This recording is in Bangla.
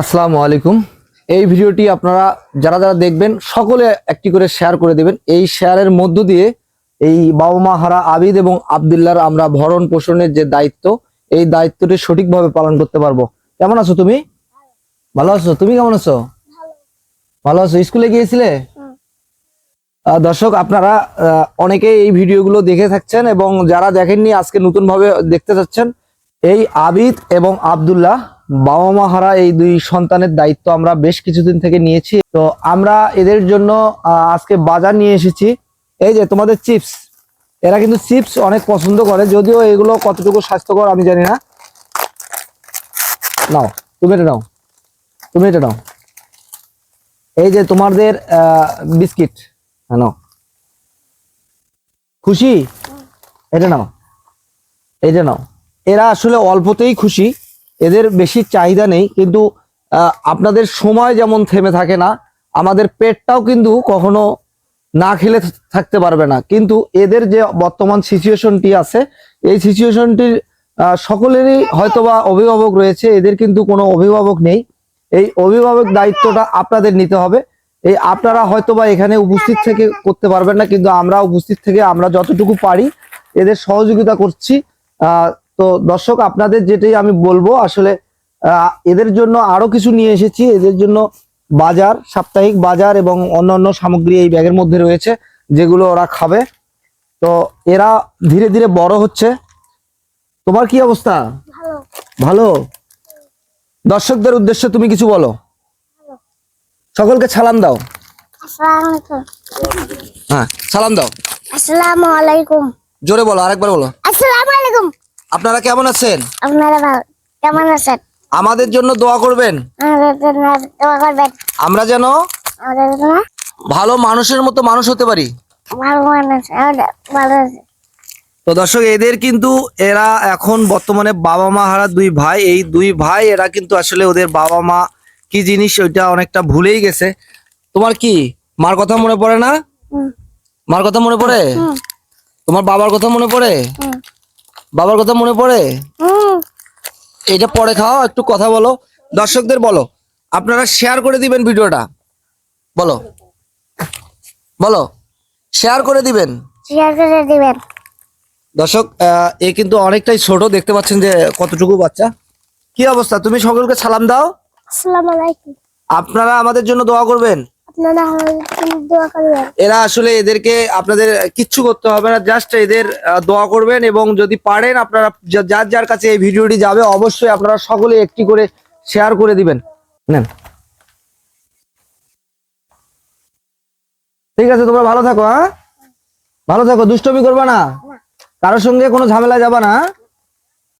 আসসালামু আলাইকুম। এই ভিডিওটি আপনারা যারা যারা দেখবেন, সকলে একটি করে শেয়ার করে দেবেন। এই শেয়ারের মধ্য দিয়ে এই বাবা মা হারা আবিদ এবং আবদুল্লার আমরা ভরণ পোষণের যে দায়িত্ব, এই দায়িত্বটি সঠিকভাবে পালন করতে পারব। কেমন আছো তুমি? ভালো আছো? তুমি কেমন আছো? ভালো আছো। স্কুলে গিয়েছিলে? দর্শক, আপনারা অনেকে এই ভিডিওগুলো দেখে থাকছেন এবং যারা দেখেননি, আজকে নতুন ভাবে দেখতে চাচ্ছেন, এই আবিদ এবং আব্দুল্লাহ বাবা মা হারা এই দুই সন্তানের দায়িত্ব আমরা বেশ কিছুদিন থেকে নিয়েছি। তো আমরা এদের জন্য আজকে বাজার নিয়ে এসেছি। এই যে তোমাদের চিপস, এরা কিন্তু চিপস অনেক পছন্দ করে, যদিও এগুলো কতটুকু স্বাস্থ্যকর আমি জানি না। নাও, তুমি এটা নাও, তুমি এটা নাও। এই যে তোমাদের বিস্কিট হ্যাঁ নাও। খুশি? এটা নাও এটা নাও। এরা আসলে অল্পতেই খুশি। এদের বেশি চাহিদা নেই, কিন্তু আপনাদের সময় যেমন থেমে থাকে না, আমাদের পেটটাও কিন্তু কখনো না খেলে থাকতে পারবে না। কিন্তু এদের যে বর্তমান সিচুয়েশনটি আছে, এই সিচুয়েশনটির সকলেরই হয়তোবা অভিভাবক রয়েছে, এদের কিন্তু কোনো অভিভাবক নেই। এই অভিভাবক দায়িত্বটা আপনাদের নিতে হবে। এই আপনারা হয়তোবা এখানে উপস্থিত থেকে করতে পারবেন না, কিন্তু আমরা উপস্থিত থেকে আমরা যতটুকু পারি এদের সহযোগিতা করছি। তো দর্শক আপনাদের যেটাই আমি বলব আসলে এদের জন্য আরও কিছু নিয়ে এসেছি। এদের জন্য বাজার সাপ্তাহিক বাজার এবং অন্যান্য সামগ্রী এই ব্যাগের মধ্যে রয়েছে যেগুলো ওরা খাবে। তো এরা ধীরে ধীরে বড় হচ্ছে। তোমার কি অবস্থা? ভালো। ভালো? দর্শকদের উদ্দেশ্যে তুমি কিছু বলো। সকলকে সালাম দাও। হ্যাঁ সালাম দাও। আসসালামু আলাইকুম জোরে বলো আরেকবার বলো। আসসালামু আলাইকুম আপনারা কেমন আছেন? আপনারা ভালো। কেমন আছেন? আমাদের জন্য দোয়া করবেন। দোয়া করবেন। আমরা যেন ভালো মানুষের মতো মানুষ হতে পারি। তো দর্শক এদের কিন্তু এরা এখন বর্তমানে বাবা মা হারা দুই ভাই। এই দুই ভাই এরা কিন্তু আসলে ওদের বাবা মা কি জিনিস ওইটা অনেকটা ভুলেই গেছে। তোমার কি? মার কথা মনে পড়ে না? মার কথা মনে পড়ে? তোমার বাবার কথা মনে পড়ে? বাবার কথা মনে পড়ে। এটা পরে খাও একটু কথা বলো। দর্শকদের বলো আপনারা শেয়ার করে দিবেন ভিডিওটা। বলো। বলো শেয়ার করে দিবেন। শেয়ার করে দিবেন। দর্শক এ কিন্তু অনেকটাই ছোট দেখতে পাচ্ছেন যে কতটুকু বাচ্চা। কি অবস্থা? তুমি সকলকে সালাম দাও। আসসালামু আলাইকুম। আপনারা আমাদের জন্য দোয়া করবেন। আপনারা আমাদের জন্য দোয়া করবেন। এরা আসলে এদেরকে আপনাদের কিচ্ছু করতে হবে না জাস্ট এদের দোয়া করবেন এবং যদি পারেন আপনারা যার যার কাছে এই ভিডিওটি যাবে অবশ্যই আপনারা সকলে একটি করে শেয়ার করে দিবেন। নেন। ঠিক আছে তোমরা ভালো থাকো হ্যাঁ? ভালো থাকো দুষ্টমি করবা না? কারোর সঙ্গে কোনো ঝামেলা যাবা না হ্যাঁ?